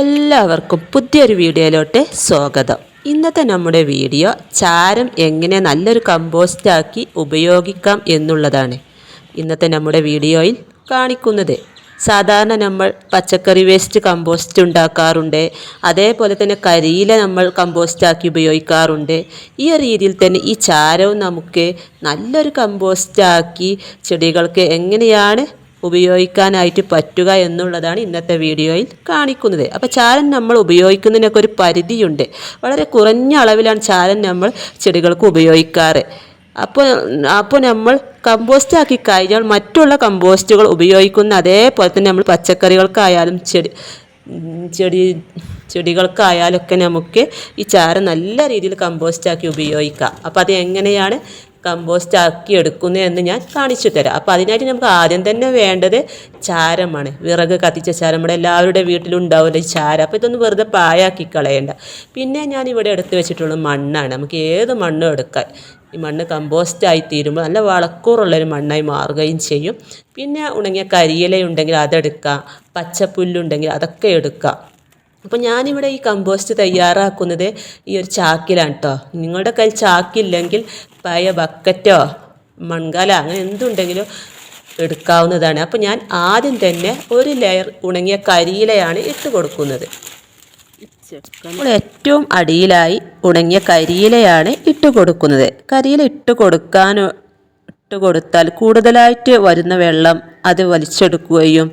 എല്ലാവർക്കും പുതിയൊരു വീഡിയോയിലോട്ട് സ്വാഗതം. ഇന്നത്തെ നമ്മുടെ വീഡിയോ ചാരം എങ്ങനെ നല്ലൊരു കമ്പോസ്റ്റാക്കി ഉപയോഗിക്കാം എന്നുള്ളതാണ്. ഇന്നത്തെ നമ്മുടെ വീഡിയോയിൽ കാണിക്കുന്നത് സാധാരണ നമ്മൾ പച്ചക്കറി വേസ്റ്റ് കമ്പോസ്റ്റ് ഉണ്ടാക്കാറുണ്ട്. അതേപോലെ തന്നെ കരിയില നമ്മൾ കമ്പോസ്റ്റാക്കി ഉപയോഗിക്കാറുണ്ട്. ഈ രീതിയിൽ തന്നെ ഈ ചാരവും നമുക്ക് നല്ലൊരു കമ്പോസ്റ്റാക്കി ചെടികൾക്ക് എങ്ങനെയാണ് ഉപയോഗിക്കാനായിട്ട് പറ്റുക എന്നുള്ളതാണ് ഇന്നത്തെ വീഡിയോയിൽ കാണിക്കുന്നത്. അപ്പോൾ ചാരൻ നമ്മൾ ഉപയോഗിക്കുന്നതിനൊക്കെ ഒരു പരിധിയുണ്ട്. വളരെ കുറഞ്ഞ അളവിലാണ് ചാരൻ നമ്മൾ ചെടികൾക്ക് ഉപയോഗിക്കാറ്. അപ്പോൾ അപ്പോൾ നമ്മൾ കമ്പോസ്റ്റ് ആക്കി കഴിഞ്ഞാൽ മറ്റുള്ള കമ്പോസ്റ്റുകൾ ഉപയോഗിക്കുന്ന അതേപോലെ തന്നെ നമ്മൾ പച്ചക്കറികൾക്കായാലും ചെടി ചെടി ചെടികൾക്കായാലൊക്കെ നമുക്ക് ഈ ചാരം നല്ല രീതിയിൽ കമ്പോസ്റ്റാക്കി ഉപയോഗിക്കാം. അപ്പോൾ അത് എങ്ങനെയാണ് കമ്പോസ്റ്റ് ആക്കി എടുക്കുന്നു എന്ന് ഞാൻ കാണിച്ചു തരാം. അപ്പോൾ അതിനായിട്ട് നമുക്ക് ആദ്യം തന്നെ വേണ്ടത് ചാരമാണ്. വിറക് കത്തിച്ച ചാരം. നമ്മുടെ എല്ലാവരുടെ വീട്ടിലും ഉണ്ടാവില്ല ഈ ചാരം. അപ്പോൾ ഇതൊന്ന് വെറുതെ പായാക്കി കളയണ്ട. പിന്നെ ഞാൻ ഇവിടെ എടുത്ത് വെച്ചിട്ടുള്ള മണ്ണാണ്. നമുക്ക് ഏത് മണ്ണും എടുക്കാം. ഈ മണ്ണ് കമ്പോസ്റ്റ് ആയി തീരുമ്പോൾ നല്ല വളക്കൂറുള്ളൊരു മണ്ണായി മാറുകയും ചെയ്യും. പിന്നെ ഉണങ്ങിയ കരിയില ഉണ്ടെങ്കിൽ അതെടുക്കാം. പച്ചപ്പുല്ലുണ്ടെങ്കിൽ അതൊക്കെ എടുക്കാം. അപ്പോൾ ഞാനിവിടെ ഈ കമ്പോസ്റ്റ് തയ്യാറാക്കുന്നത് ഈ ഒരു ചാക്കിലാണ് കേട്ടോ നിങ്ങളുടെ കയ്യിൽ ചാക്കില്ലെങ്കിൽ പഴയ ബക്കറ്റോ മൺകാല അങ്ങനെ എന്തുണ്ടെങ്കിലും എടുക്കാവുന്നതാണ്. അപ്പോൾ ഞാൻ ആദ്യം തന്നെ ഒരു ലെയർ ഉണങ്ങിയ കരിയിലയാണ് ഇട്ട് കൊടുക്കുന്നത്. നമ്മൾ ഏറ്റവും അടിയിലായി ഉണങ്ങിയ കരിയിലയാണ് ഇട്ട് കൊടുക്കുന്നത്. കരിയില ഇട്ട് കൊടുക്കാൻ ഇട്ട് കൊടുത്താൽ കൂടുതലായിട്ട് വരുന്ന വെള്ളം അത് വലിച്ചെടുക്കുകയും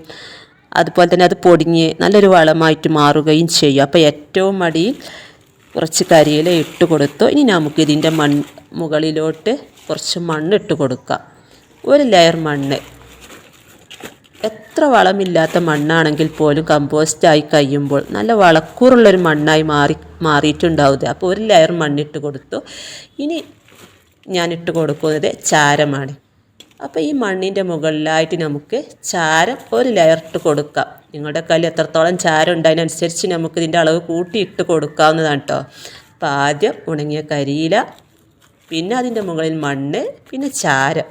അതുപോലെ തന്നെ അത് പൊടിഞ്ഞ് നല്ലൊരു വളമായിട്ട് മാറുകയും ചെയ്യും. അപ്പോൾ ഏറ്റവും അടിയിൽ കുറച്ച് കരിയില ഇട്ട് കൊടുത്തു. ഇനി നമുക്ക് ഇതിന്റെ മൺ മുകളിലോട്ട് കുറച്ച് മണ്ണ് ഇട്ട് കൊടുക്കാം. ഒരു ലെയർ മണ്ണ്. എത്ര വളമില്ലാത്ത മണ്ണാണെങ്കിൽ പോലും കമ്പോസ്റ്റായി കഴിയുമ്പോൾ നല്ല വളക്കൂറുള്ളൊരു മണ്ണായി മാറി മാറിയിട്ടുണ്ടാവുക അപ്പോൾ ഒരു ലെയർ മണ്ണിട്ട് കൊടുത്തു. ഇനി ഞാൻ ഇട്ട് കൊടുക്കുന്നത് ചാരമാണ്. അപ്പോൾ ഈ മണ്ണിന്റെ മുകളിലായിട്ട് നമുക്ക് ചാരം ഒരു ലെയർ കൊടുക്കാം. നിങ്ങളുടെ കയ്യിൽ എത്രത്തോളം ചാരം ഉണ്ട്? അതിനനുസരിച്ച് നമുക്ക് ഇതിന്റെ അളവ് കൂട്ടിയിട്ട് കൊടുക്കാവുന്നതാണ് കേട്ടോ അപ്പോൾ ആദ്യം ഉണങ്ങിയ കരിയില പിന്നെ അതിന്റെ മുകളിൽ മണ്ണ് പിന്നെ ചാരം.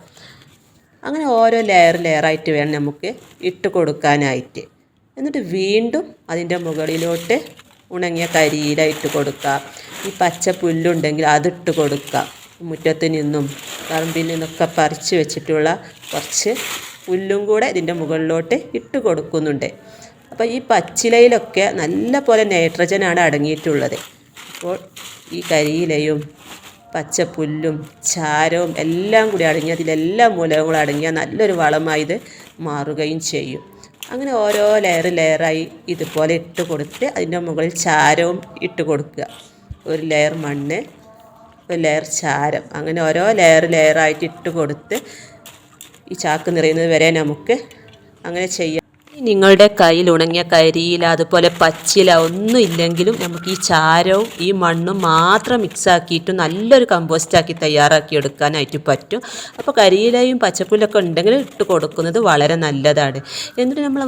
അങ്ങനെ ഓരോ ലെയർ ലെയറായിട്ട് വേണം നമുക്ക് ഇട്ട് കൊടുക്കാനായിട്ട്. എന്നിട്ട് വീണ്ടും അതിന്റെ മുകളിലോട്ട് ഉണങ്ങിയ കരിയില ഇട്ട് കൊടുക്കുക ഈ പച്ച പുല്ലുണ്ടെങ്കിൽ അതിട്ട് കൊടുക്കുക മുറ്റത്ത് നിന്നും പറമ്പിൽ നിന്നൊക്കെ പറിച്ച് വെച്ചിട്ടുള്ള കുറച്ച് പുല്ലും കൂടെ ഇതിന്റെ മുകളിലോട്ട് ഇട്ട് കൊടുക്കുന്നുണ്ട്. അപ്പോൾ ഈ പച്ചിലയിലൊക്കെ നല്ല പോലെ നൈട്രജനാണ് അടങ്ങിയിട്ടുള്ളത്. അപ്പോൾ ഈ കരിയിലയും പച്ചപ്പുല്ലും ചാരവും എല്ലാം കൂടി അടങ്ങി അതിലെല്ലാ മൂലകങ്ങളും അടങ്ങിയ നല്ലൊരു വളമായി ഇത് മാറുകയും ചെയ്യും. അങ്ങനെ ഓരോ ലെയർ ലെയറായി ഇതുപോലെ ഇട്ട് കൊടുത്ത് അതിന്റെ മുകളിൽ ചാരവും ഇട്ട് കൊടുക്കുക. ഒരു ലെയർ മണ്ണ് ഒരു ലെയർ ചാരം. അങ്ങനെ ഓരോ ലെയർ ലെയറായിട്ട് ഇട്ട് കൊടുത്ത് ഈ ചാക്ക് നിറയുന്നത് വരെ നമുക്ക് അങ്ങനെ ചെയ്യാം. നിങ്ങളുടെ കയ്യിൽ ഉണങ്ങിയ കരിയില അതുപോലെ പച്ചില ഒന്നും ഇല്ലെങ്കിലും നമുക്ക് ഈ ചാരവും ഈ മണ്ണും മാത്രം മിക്സ് ആക്കിയിട്ട് നല്ലൊരു കമ്പോസ്റ്റാക്കി തയ്യാറാക്കി എടുക്കാനായിട്ട് പറ്റും. അപ്പോൾ കരിയിലയും പച്ചപ്പുല്ലൊക്കെ ഉണ്ടെങ്കിൽ ഇട്ട് കൊടുക്കുന്നത് വളരെ നല്ലതാണ്. എന്നിട്ട് നമ്മൾ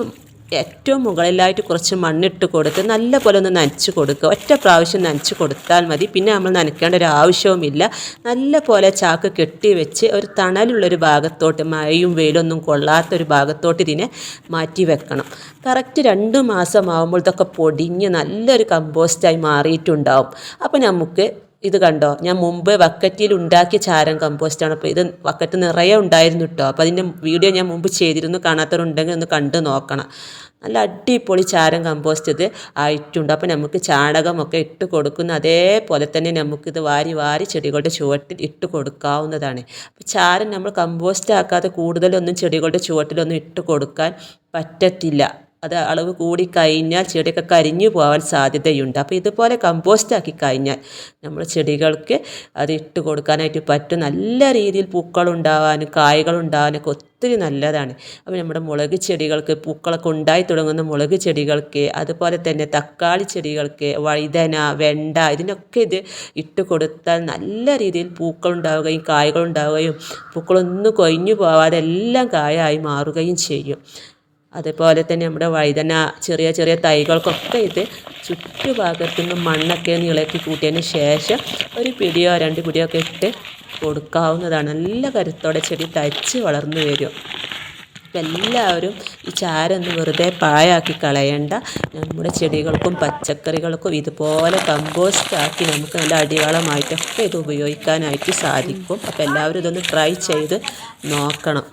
ഏറ്റവും മുകളിലായിട്ട് കുറച്ച് മണ്ണിട്ട് കൊടുത്ത് നല്ല പോലെ ഒന്ന് നനച്ച് കൊടുക്കുക. ഒറ്റ പ്രാവശ്യം നനച്ച് കൊടുത്താൽ മതി. പിന്നെ നമ്മൾ നനയ്ക്കേണ്ട ഒരു ആവശ്യവുമില്ല. നല്ല പോലെ ചാക്ക് കെട്ടി വെച്ച് ഒരു തണലുള്ളൊരു ഭാഗത്തോട്ട് മഴയും വെയിലൊന്നും കൊള്ളാത്തൊരു ഭാഗത്തോട്ട് ഇതിനെ മാറ്റി വെക്കണം. കറക്റ്റ് രണ്ട് മാസമാകുമ്പോൾ ഇതൊക്കെ പൊടിഞ്ഞ് നല്ലൊരു കമ്പോസ്റ്റായി മാറിയിട്ടുണ്ടാവും. അപ്പോൾ നമുക്ക് ഇത് കണ്ടോ? ഞാൻ മുമ്പ് വക്കറ്റിൽ ഉണ്ടാക്കിയ ചാരം കമ്പോസ്റ്റാണ് അപ്പോൾ ഇത് വക്കറ്റ് നിറയെ ഉണ്ടായിരുന്നു കേട്ടോ അപ്പോൾ അതിന്റെ വീഡിയോ ഞാൻ മുമ്പ് ചെയ്തിരുന്നു. കാണാത്തവരുണ്ടെങ്കിൽ ഒന്ന് കണ്ടു നോക്കണം. നല്ല അടിപൊളി ചാരം കമ്പോസ്റ്റ് ഇത് ആയിട്ടുണ്ട്. അപ്പോൾ നമുക്ക് ചാണകമൊക്കെ ഇട്ട് കൊടുക്കുന്ന അതേപോലെ തന്നെ നമുക്കിത് വാരി വാരി ചെടികളുടെ ചുവട്ടിൽ ഇട്ട് കൊടുക്കാവുന്നതാണ്. അപ്പോൾ ചാരം നമ്മൾ കമ്പോസ്റ്റ് ആക്കാതെ കൂടുതലൊന്നും ചെടികളുടെ ചുവട്ടിലൊന്നും ഇട്ട് കൊടുക്കാൻ പറ്റത്തില്ല. അത് അളവ് കൂടി കഴിഞ്ഞാൽ ചെടിയൊക്കെ കരിഞ്ഞു പോകാൻ സാധ്യതയുണ്ട്. അപ്പോൾ ഇതുപോലെ കമ്പോസ്റ്റ് ആക്കി കഴിഞ്ഞാൽ നമ്മൾ ചെടികൾക്ക് അത് ഇട്ട് കൊടുക്കാനായിട്ട് പറ്റും. നല്ല രീതിയിൽ പൂക്കളുണ്ടാവാനും കായ്കളുണ്ടാവാനൊക്കെ ഒത്തിരി നല്ലതാണ്. അപ്പോൾ നമ്മുടെ മുളക് ചെടികൾക്ക് പൂക്കളൊക്കെ ഉണ്ടായി തുടങ്ങുന്ന മുളക് ചെടികൾക്ക് അതുപോലെ തന്നെ തക്കാളി ചെടികൾക്ക് വഴുതന വെണ്ട ഇതിനൊക്കെ ഇത് ഇട്ട് കൊടുത്താൽ നല്ല രീതിയിൽ പൂക്കളുണ്ടാവുകയും കായകളുണ്ടാവുകയും പൂക്കളൊന്നും കൊഴിഞ്ഞു പോവാതെ എല്ലാം കായായി മാറുകയും ചെയ്യും. അതുപോലെ തന്നെ നമ്മുടെ വഴുതന ചെറിയ ചെറിയ തൈകൾക്കൊക്കെ ഇത് ചുറ്റുഭാഗത്തു നിന്നും മണ്ണൊക്കെ ഒന്ന് ഇളക്കി കൂട്ടിയതിന് ശേഷം ഒരു പിടിയോ രണ്ട് പിടിയോ ഒക്കെ ഇട്ട് കൊടുക്കാവുന്നതാണ്. നല്ല കരുത്തോടെ ചെടി തയ്ച്ച് വളർന്നു വരും. അപ്പം എല്ലാവരും ഈ ചാരൊന്ന് വെറുതെ പായാക്കി കളയണ്ട. നമ്മുടെ ചെടികൾക്കും പച്ചക്കറികൾക്കും ഇതുപോലെ കമ്പോസ്റ്റ് ആക്കി നമുക്ക് നല്ല അടിവളമായിട്ടൊക്കെ ഇത് ഉപയോഗിക്കാനായിട്ട് സാധിക്കും. അപ്പോൾ എല്ലാവരും ഇതൊന്ന് ട്രൈ ചെയ്ത് നോക്കണം.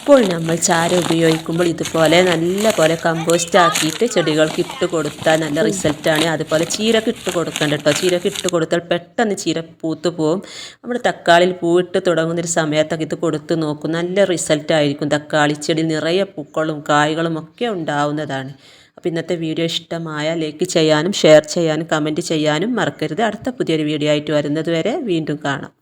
ഇപ്പോൾ നമ്മൾ ചാരം ഉപയോഗിക്കുമ്പോൾ ഇതുപോലെ നല്ല പോലെ കമ്പോസ്റ്റ് ആക്കിയിട്ട് ചെടികൾക്ക് ഇട്ട് കൊടുത്താൽ നല്ല റിസൾട്ടാണ് അതുപോലെ ചീരക്ക് ഇട്ട് കൊടുക്കണ്ട കേട്ടോ ചീരക്ക് ഇട്ട് കൊടുത്താൽ പെട്ടെന്ന് ചീര പൂത്ത് പോവും. നമ്മൾ തക്കാളിയിൽ പൂവിട്ട് തുടങ്ങുന്നൊരു സമയത്തൊക്കെ ഇത് കൊടുത്ത് നോക്കും. നല്ല റിസൾട്ട് ആയിരിക്കും. തക്കാളി ചെടി നിറയെ പൂക്കളും കായ്കളും ഒക്കെ ഉണ്ടാവുന്നതാണ്. അപ്പോൾ ഇന്നത്തെ വീഡിയോ ഇഷ്ടമായ ലൈക്ക് ചെയ്യാനും ഷെയർ ചെയ്യാനും കമന്റ് ചെയ്യാനും മറക്കരുത്. അടുത്ത പുതിയൊരു വീഡിയോ ആയിട്ട് വരുന്നത് വരെ വീണ്ടും കാണാം.